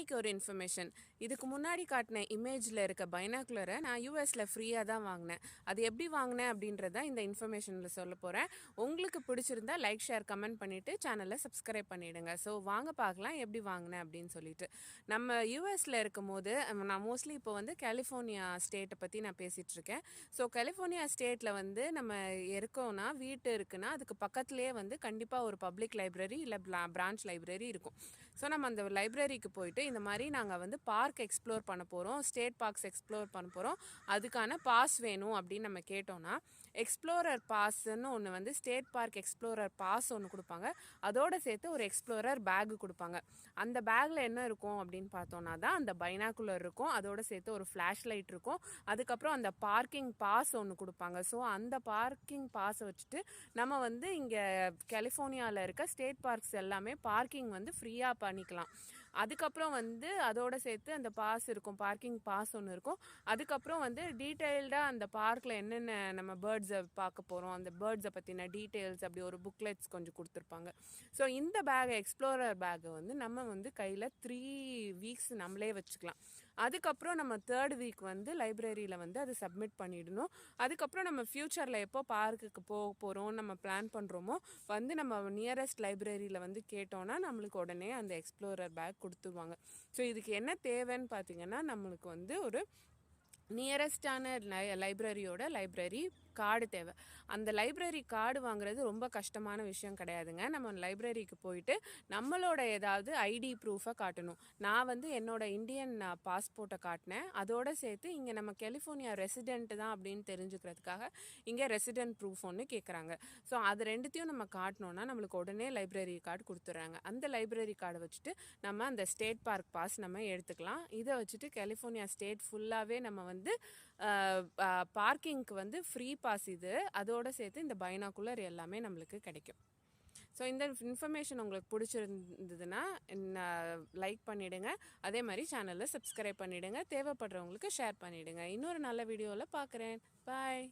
இன்றைக்கி ஒரு இன்ஃபர்மேஷன் இதுக்கு முன்னாடி காட்டின இமேஜில் இருக்க பைனாக்குலரை நான் யூஎஸில் ஃப்ரீயாக தான் வாங்கினேன். அது எப்படி வாங்கினேன் அப்படின்றத இந்த இன்ஃபர்மேஷனில் சொல்ல போகிறேன் உங்களுக்கு பிடிச்சிருந்தா லைக் ஷேர் கமெண்ட் பண்ணிவிட்டு சேனலை சப்ஸ்கிரைப் பண்ணிவிடுங்க ஸோ வாங்க பார்க்கலாம் எப்படி வாங்கினேன் அப்படின்னு சொல்லிட்டு. நம்ம யூஎஸில் இருக்கும் போது நான் மோஸ்ட்லி இப்போ வந்து கலிஃபோர்னியா ஸ்டேட்டை பற்றி நான் பேசிகிட்டு இருக்கேன். ஸோ கலிஃபோர்னியா ஸ்டேட்டில் வந்து நம்ம இருக்கோம்னா வீட்டு இருக்குன்னா அதுக்கு பக்கத்துலேயே வந்து கண்டிப்பாக ஒரு பப்ளிக் லைப்ரரி இல்லை பிரான்ச் லைப்ரரி இருக்கும். ஸோ நம்ம அந்த லைப்ரரிக்கு போயிட்டு இந்த மாதிரி நாங்கள் வந்து பார்க் எக்ஸ்ப்ளோர் பண்ண போகிறோம் ஸ்டேட் பார்க்ஸ் எக்ஸ்ப்ளோர் பண்ண போகிறோம் அதுக்கான பாஸ் வேணும் அப்படின்னு நம்ம கேட்டோம்னா எக்ஸ்ப்ளோரர் பாஸ்ன்னு ஒன்று வந்து ஸ்டேட் பார்க் எக்ஸ்ப்ளோரர் பாஸ் ஒன்று கொடுப்பாங்க. அதோடு சேர்த்து ஒரு எக்ஸ்ப்ளோரர் பேக் கொடுப்பாங்க. அந்த பேக்கில் என்ன இருக்கும் அப்படின்னு பார்த்தோன்னா தான் அந்த பைனாக்குலர் இருக்கும். அதோட சேர்த்து ஒரு ஃப்ளாஷ் லைட் இருக்கும். அதுக்கப்புறம் அந்த பார்க்கிங் பாஸ் ஒன்று கொடுப்பாங்க. ஸோ அந்த பார்க்கிங் பாஸை வச்சுட்டு நம்ம வந்து இங்கே கலிஃபோர்னியாவில் இருக்க ஸ்டேட் பார்க்ஸ் எல்லாமே பார்க்கிங் வந்து ஃப்ரீயாக பண்ணிக்கலாம். அதுக்கப்புறம் வந்து அதோட சேர்த்து அந்த பாஸ் இருக்கும். பார்க்கிங் பாஸ் ஒன்று இருக்கும். அதுக்கப்புறம் வந்து டீட்டெயில்டாக அந்த பார்க்கில் என்னென்ன நம்ம பேர்ட்ஸை பார்க்க போகிறோம் அந்த பேர்ட்ஸை பற்றின டீட்டெயில்ஸ் அப்படி ஒரு புக்லெட்ஸ் கொஞ்சம் கொடுத்துருப்பாங்க. ஸோ இந்த பேக் எக்ஸ்ப்ளோரர் பேக்கை வந்து நம்ம வந்து கையில் த்ரீ வீக்ஸ் நம்மளே வச்சுக்கலாம். அதுக்கப்புறம் நம்ம தேர்ட் வீக் வந்து லைப்ரரியில் வந்து அதை சப்மிட் பண்ணிடணும். அதுக்கப்புறம் நம்ம ஃப்யூச்சரில் எப்போ பார்க்குக்கு போக போகிறோம் நம்ம பிளான் பண்ணுறோமோ வந்து நம்ம நியரஸ்ட் லைப்ரரியில் வந்து கேட்டோன்னா நம்மளுக்கு உடனே அந்த எக்ஸ்ப்ளோரர் பேக் கொடுத்துருவாங்க. ஸோ இதுக்கு என்ன தேவைன்னு பார்த்தீங்கன்னா நம்மளுக்கு வந்து ஒரு நியரஸ்டான லை லைப்ரரியோட லைப்ரரி கார்டு தேவை. அந்த லைப்ரரி கார்டு வாங்குறது ரொம்ப கஷ்டமான விஷயம் கிடையாதுங்க. நம்ம லைப்ரரிக்கு போயிட்டு நம்மளோட ஏதாவது ஐடி ப்ரூஃபை காட்டணும். நான் வந்து என்னோட இந்தியன் பாஸ்போர்ட்டை காட்டினேன். அதோட சேர்த்து இங்கே நம்ம கெலிஃபோர்னியா ரெசிடென்ட் தான் அப்படின்னு தெரிஞ்சுக்கிறதுக்காக இங்கே ரெசிடென்ட் ப்ரூஃப் ஒன்று கேட்குறாங்க ஸோ அது ரெண்டுத்தையும் நம்ம காட்டினோன்னா நம்மளுக்கு உடனே லைப்ரரி கார்டு கொடுத்துட்றாங்க. அந்த லைப்ரரி கார்டை வச்சுட்டு நம்ம அந்த ஸ்டேட் பார்க் பாஸ் நம்ம எடுத்துக்கலாம். இதை வச்சுட்டு கலிஃபோர்னியா ஸ்டேட் ஃபுல்லாகவே நம்ம வந்து பார்க்கிங்க்கு வந்து ஃப்ரீ பாஸ் இது. அதோடு சேர்த்து இந்த பைனாக்குலர் எல்லாமே நம்மளுக்கு கிடைக்கும். ஸோ இந்த இன்ஃபர்மேஷன் உங்களுக்கு பிடிச்சிருந்ததுன்னா லைக் பண்ணிவிடுங்க அதே மாதிரி சேனலில் சப்ஸ்கிரைப் பண்ணிவிடுங்க தேவைப்படுறவங்களுக்கு ஷேர் பண்ணிவிடுங்க இன்னொரு நல்ல வீடியோவில் பார்க்குறேன் பாய்.